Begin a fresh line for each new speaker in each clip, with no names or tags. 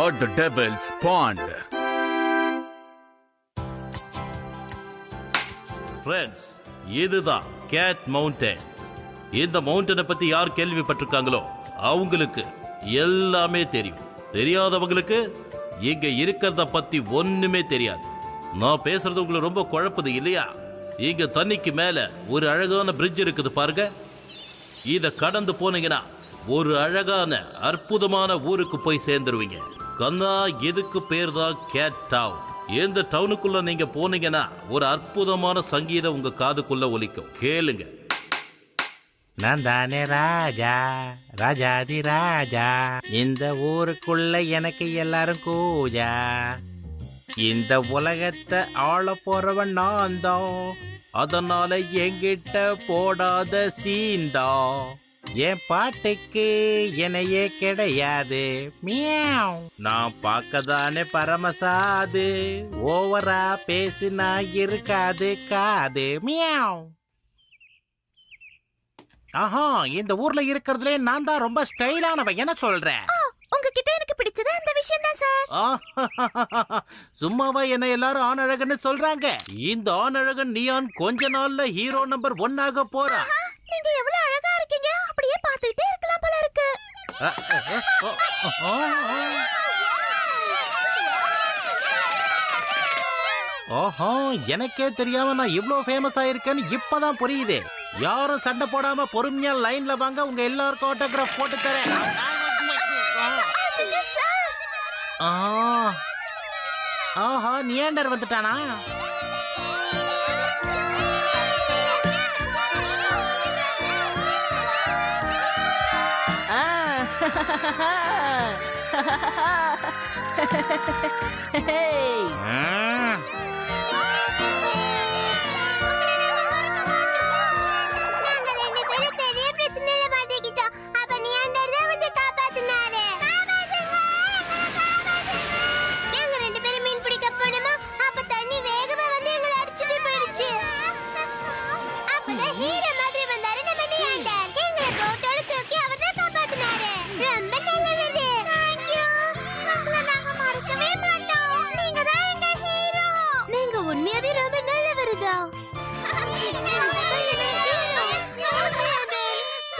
or the devil's pond.
Friends இதுதான் gate mountain இந்த மவுண்டனை பத்தி யார் கேள்விப்பட்டிருக்காங்களோ அவங்களுக்கு எல்லாமே தெரியும். தெரியாதவங்களுக்கு இங்க இருக்கிறத பத்தி ஒண்ணுமே தெரியாது. நான் பேசுறது உங்களுக்கு ரொம்ப குழப்புது இல்லையா? இங்க தண்ணிக்கு மேல ஒரு அழகான பிரிட்ஜ் இருக்குது பாருங்க. இத கடந்து போனீங்கன்னா ஒரு அழகான அற்புதமான ஊருக்கு போய் சேர்ந்துருவீங்க. கண்ணா எதுக்கு பேர் தான் கேட் டவுன்? எந்த டவுனுக்குள்ள நீங்க போனீங்கன்னா ஒரு அற்புதமான சங்கீதம் உங்க காதுக்குள்ள ஒலிக்கும். கேளுங்க.
நான் தானே ராஜா ராஜாதி ராஜா இந்த ஊருக்குள்ள எனக்கு எல்லாரும் கூஜா. இந்த உலகத்தை ஆள போறவன் நான் தான் அதனால என்கிட்ட போடாத சீந்தா என் பாட்டுக்கு என்னையே கிடையாது. மியாவ். நான் பார்க்கதானே பரமசாது. ஓவரா பேசினா இருக்காது காது. மியாவ். ஆஹா இந்த ஊர்ல இருக்கிறதுலே நான் தான் ரொம்ப ஸ்டைலானவன் என்ன சொல்றேன்
உங்ககிட்ட எனக்கு பிடிச்சது அந்த விஷயம் தான் சார்.
சும்மாவா என்ன எல்லாரும் ஆண் அழகன்னு சொல்றாங்க? இந்த ஆண் அழகன் நியான் கொஞ்ச நாள்ல ஹீரோ நம்பர் ஒன் ஆக போறான் ஓஹோ எனக்கே தெரியாம நான் இவ்வளோ ஃபேமஸ் ஆயிருக்கேன்னு இப்பதான் புரியுது. யாரும் சண்டை போடாம பொறுமையா லைன்ல வாங்க உங்க எல்லாருக்கும் ஆட்டோகிராஃப் போட்டு தரேன். ஆஹா நியாண்டர் வந்துட்டானா? ஆ.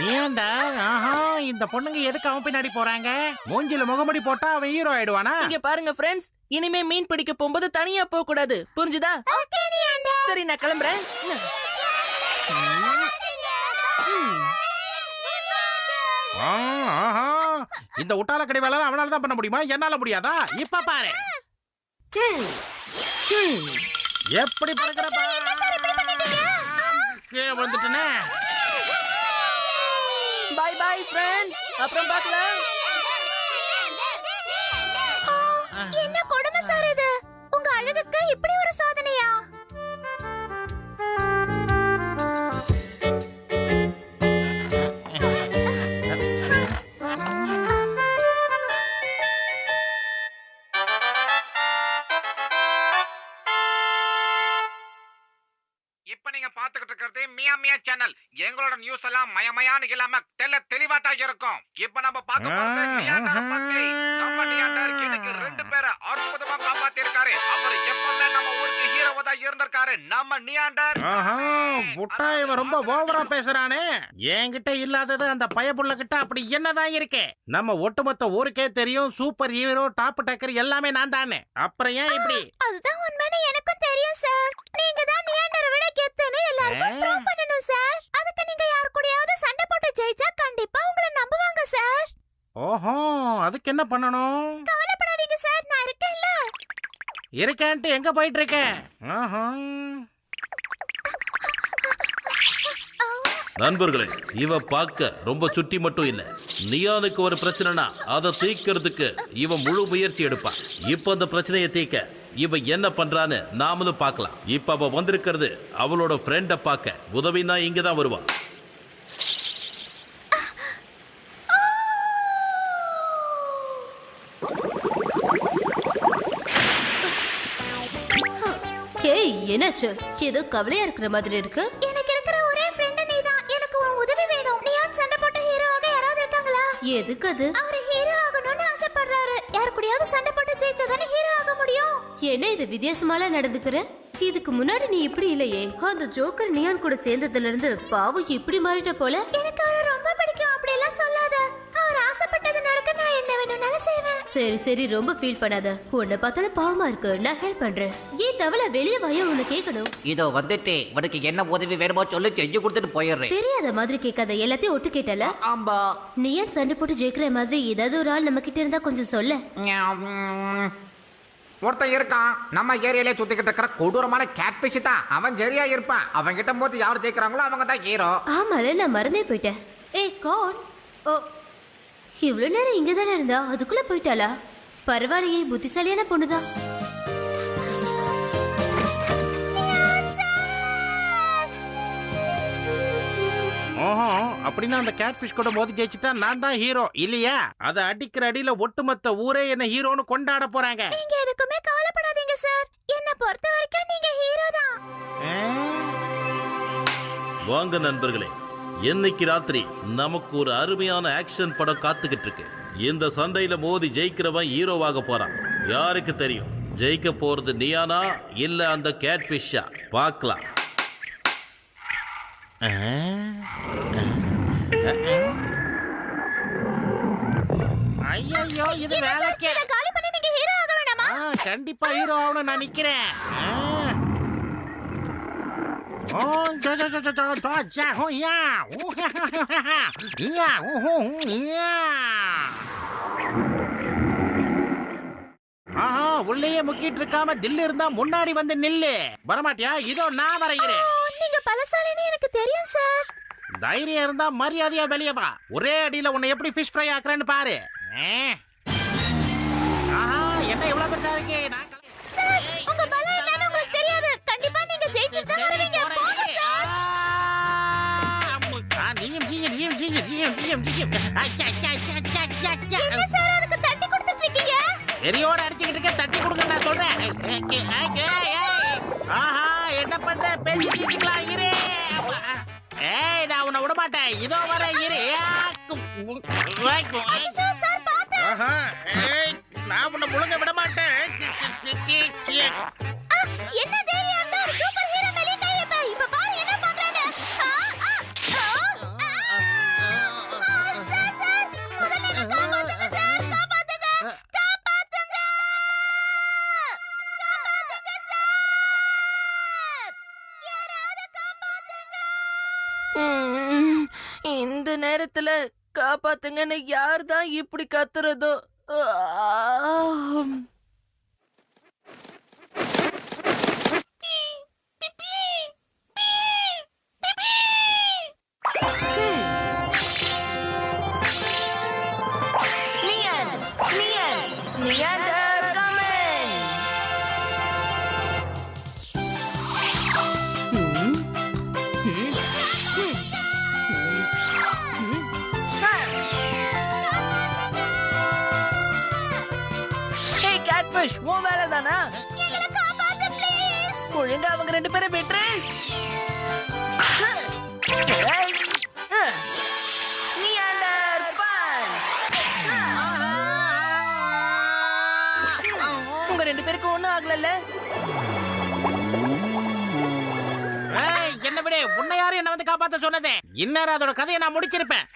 நியாண்டர்
ஆஹா இந்த பொண்ணுங்க எதுக்கு அவன் பின்னாடி போறாங்க? மூஞ்சில முகமடி போட்டா அவன் ஹீரோ ஆயிடுவானா?
இங்க பாருங்க ஃப்ரெண்ட்ஸ் இனிமே மீன் பிடிக்க போகும்போது தனியா போக கூடாது. புரிஞ்சுதா? சரி நான் கிளம்புறேன்.
ஆ, ஆஹா. இந்த உட்டால கடை வேலை அவனால தான் பண்ண முடியுமா? என்னால முடியாதா? இப்ப பாரு. எப்படி பறக்கிற கீழே விழுந்துட்டனே.
பை பை ஃப்ரெண்ட்ஸ் அப்புறம் பார்க்கலாம்.
என்ன கொடுமை சார் இது? உங்க அழகுக்கு இப்படி
பாத்துக்கிட்டு இருக்கிறது மியா மியா சேனல் எங்களோட நியூஸ் எல்லாம் மயமயான்னு இல்லாம தெல்ல தெளிவா தான் இருக்கும். இப்ப நம்ம பார்க்க போறது நியாண்டரை பத்தி நம்ம நியாண்டர் இன்னைக்கு ரெண்டு பேரை அற்புதமா காப்பாத்தி இருக்காரு அவர் எப்பவுமே நம்ம ஊருக்கு தான் இருந்திருக்காரு. நம்ம நியாண்டர்.
ஆஹா புட்டா இவன் ரொம்ப ஓவரா பேசுறானே. என்கிட்ட இல்லாதது அந்த பயப்புள்ள கிட்ட அப்படி என்னதான் இருக்கு? நம்ம ஒட்டுமொத்த ஊருக்கே தெரியும் சூப்பர் ஹீரோ டாப் டக்கர் எல்லாமே நான் தானே. அப்புறம் ஏன் இப்படி?
அதுதான் உண்மைன்னு எனக்கும் தெரியும் சார். நீங்க தான் நியாண்டரை விட கெத்துன்னு எல்லாருக்கும்
ஏ?
ப்ரூவ் பண்ணணும் சார். அதுக்கு நீங்க யார் கூடயாவது சண்டை போட்டு ஜெயிச்சா கண்டிப்பா உங்களை நம்புவாங்க சார்.
ஓஹோ அதுக்கு என்ன பண்ணணும்? இருக்கேன்ட்டு எங்க போயிட்டு இருக்கேன்
நண்பர்களே இவ பார்க்க ரொம்ப சுட்டி மட்டும் இல்ல. நியானுக்கு ஒரு பிரச்சனைனா அதை தீர்க்கறதுக்கு இவ முழு முயற்சி எடுப்பான் இப்ப அந்த பிரச்சனையை தீர்க்க இவ என்ன பண்றான்னு நாமளும் பார்க்கலாம். இப்ப அவ வந்திருக்கிறது அவளோட ஃப்ரெண்ட பார்க்க. உதவினா இங்க தான்
என்னாச்சு? ஏதோ கவலையா இருக்கிற மாதிரி இருக்கு.
எனக்கு இருக்கிற ஒரே ஃப்ரெண்ட் நீ எனக்கு உன் உதவி வேணும். நீ யார் சண்டை போட்ட ஹீரோவாக யாராவது இருக்காங்களா?
எதுக்கு அது?
அவர் ஹீரோ ஆகணும்னு ஆசைப்படுறாரு. யாரு கூடயாவது சண்டை போட்டு ஜெயிச்சா தானே ஹீரோ ஆக முடியும்?
என்ன இது வித்தியாசமால நடந்துக்கிற? இதுக்கு முன்னாடி நீ இப்படி இல்லையே. அந்த ஜோக்கர் நியான் கூட சேர்ந்ததுல இருந்து பாவு இப்படி மாறிட்ட போல. சரி சரி ரொம்ப ஃபீல் பண்ணாத. உன்னை பார்த்தாலும் பாவமா இருக்கு. நான் ஹெல்ப் பண்றேன். ஏன் தவளை வெளியே வாய உன்னை கேட்கணும்?
இதோ வந்துட்டு. உனக்கு என்ன உதவி வேணுமோ சொல்லி செஞ்சு கொடுத்துட்டு போயிடுறேன்.
தெரியாத மாதிரி கேட்காத. எல்லாத்தையும் ஒட்டு கேட்டல?
ஆம்பா.
நியான் சண்டை போட்டு ஜெயிக்கிற மாதிரி ஏதாவது ஒரு ஆள் நம்ம கிட்ட இருந்தா கொஞ்சம் சொல்ல.
ஒருத்தன் இருக்கான். நம்ம ஏரியாலே சுத்திக்கிட்டு இருக்கிற கொடூரமான கேட்பிஷ் தான். அவன் சரியா இருப்பான். அவன் கிட்ட போது யார் ஜெயிக்கிறாங்களோ அவங்க தான் ஹீரோ
ஆமால நான் மறந்தே போயிட்டேன். ஏய் கான். ஓ இவ்வளவு நேரம் இங்க தானே இருந்தா? அதுக்குள்ள போயிட்டாளா? பரவாயில்லையே புத்திசாலியான பொண்ணுதான்
ஓஹோ அப்படின்னா அந்த கேட்ஃபிஷ் கூட மோதி ஜெயிச்சுட்டா நான் தான் ஹீரோ இல்லையா? அதை அடிக்கிற அடியில ஒட்டுமொத்த ஊரே என்ன ஹீரோன்னு கொண்டாட போறாங்க.
நீங்க எதுக்குமே கவலைப்படாதீங்க சார் என்ன பொறுத்த வரைக்கும் நீங்க ஹீரோ தான்?
வாங்க நண்பர்களே இன்னைக்கு ராத்திரி நமக்கு ஒரு அருமையான ஆக்ஷன் படம் காத்துக்கிட்டு இருக்கு. இந்த சண்டையில மோதி ஜெயிக்கிறவன் ஹீரோவாக போறான். யாருக்கு தெரியும்? ஜெயிக்க போறது நியானா இல்ல அந்த பார்க்கலாம்.
இது வேலைக்கே.
ஆக வேண்டாமா
ஆ, கண்டிப்பா ஹீரோ ஆகணும் நான் நிக்கிறேன். ஜோ, ஜோ, ஜோ, ஜோ, ஜோ, ஜா, ஹோ, யா. ஊ, ஹா, ஹா, ஹா, ஹா, ஹா. யா, ஊ, ஹூ, ஹூ, யா. ஆஹா உள்ளேயே முக்கிட்டு இருக்காம தில்லு இருந்தா முன்னாடி வந்து நில்லு வரமாட்டியா இதோ நான் வரைகிறேன்
நீங்க பலசாலின்னு எனக்கு தெரியும் சார்
தைரியம் இருந்தா மரியாதையா வெளியே வா ஒரே அடியில உன்னை எப்படி ஃபிஷ் ஃப்ரை ஆக்குறேன்னு பாரு. ஆஹா என்ன இவ்வளவு பெருசா இருக்கு
என்ன சார் அதுக்கு தட்டி கொடுத்துட்டு இருக்கீங்க
வெறியோட அடிச்சுக்கிட்டு இருக்க தட்டி கொடுங்க நான் சொல்றேன் ஆஹா என்ன பண்ற பேசிட்டு இருக்கீங்களா இரு ஏய் நான் உன்னை விட மாட்டேன் இதோ வர இரு
இந்த நேரத்துல காப்பாத்துங்கன்னு யார் தான் இப்படி கத்துறதோ? கேட்ஃபிஷ் உன் வேலை தானா? ஒழுங்கா அவங்க ரெண்டு பேரும் விட்டுரு. உங்க ரெண்டு பேருக்கும் ஒண்ணும்
ஏய் என்ன விடு? உன்னை யாரு என்ன வந்து காப்பாத்த சொன்னதே. இந்நேரம் அதோட கதையை நான் முடிச்சிருப்பேன்.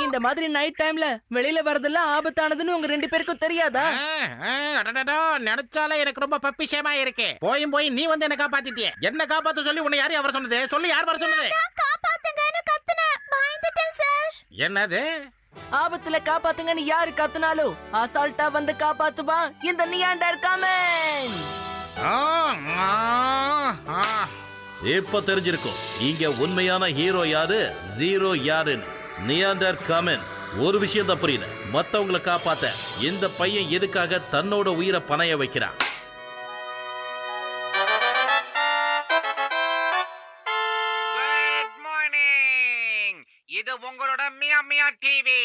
இந்த மாதிரி நைட் டைம்ல வெளியில வரதெல்லாம் ஆபத்தானதுன்னு உங்க ரெண்டு பேருக்கும் தெரியாதா?
நினைச்சாலே எனக்கு ரொம்ப பப்பிஷயமா இருக்கு. போயும் போய் நீ வந்து என்ன காப்பாத்திட்டிய. என்ன காப்பாத்த சொல்லி உன்னை யாரு அவர் சொன்னது? சொல்லி யார் வர சொன்னது?
நான் காப்பாத்துங்கன்னு கத்துனேன். பயந்துட்டேன் சார்
என்னது?
ஆபத்துல காப்பாத்துங்கன்னு யாரு கத்துனாலும் அசால்ட்டா வந்து காப்பாத்துவா இந்த நியாண்டர் கமன்.
ஆ, ஆ, ஆ.
இப்ப தெரிஞ்சிருக்கும். இங்க உண்மையான ஹீரோ யாரு? ஜீரோ யாருன்னு. நியாண்டர் கமென். ஒரு விஷயம் தான் புரியல மத்தவங்களை காப்பாத்த இந்த பையன் எதுக்காக தன்னோட உயிரை பணைய வைக்கிறான்?
குட் மார்னிங் இது உங்களோட மியா மியா டிவி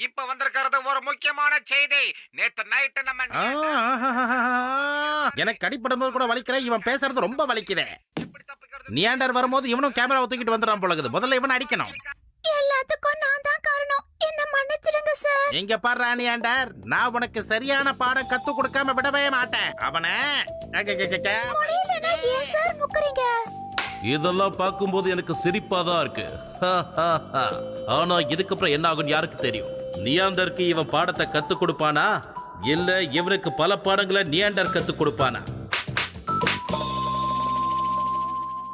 இப்ப வந்திருக்கிறது ஒரு முக்கியமான செய்தி. நேத்து நைட்டு நம்ம
ஆ, ஆஹாஹாஹா. எனக்கு அடிப்படும் போது கூட வலிக்கிற இவன் பேசுறது ரொம்ப வலிக்குதே. நியாண்டர் வரும்போது இவனும் கேமராவை தூக்கிட்டு வந்துடுறான் போலகுது முதல்ல இவனை அடிக்கணும்.
எல்லாத்துக்கும் நான் தான் காரணம். என்ன மன்னிச்சிடுங்க சார்
இங்க பாரு ராணியாண்டர் நான் உனக்கு சரியான பாடம் கத்து கொடுக்காம விடவே மாட்டேன். அவனை.
ஏன் சார் முக்குறீங்க?
இதெல்லாம் பார்க்கும்போது எனக்கு சிரிப்பா தான் இருக்கு. ஆனா இதுக்கப்புறம் என்ன ஆகும் யாருக்கு தெரியும்? நியாண்டருக்கு இவன் பாடத்தை கத்து கொடுப்பானா? இல்ல இவனுக்கு பல பாடங்களை நியாண்டர் கத்து கொடுப்பானா?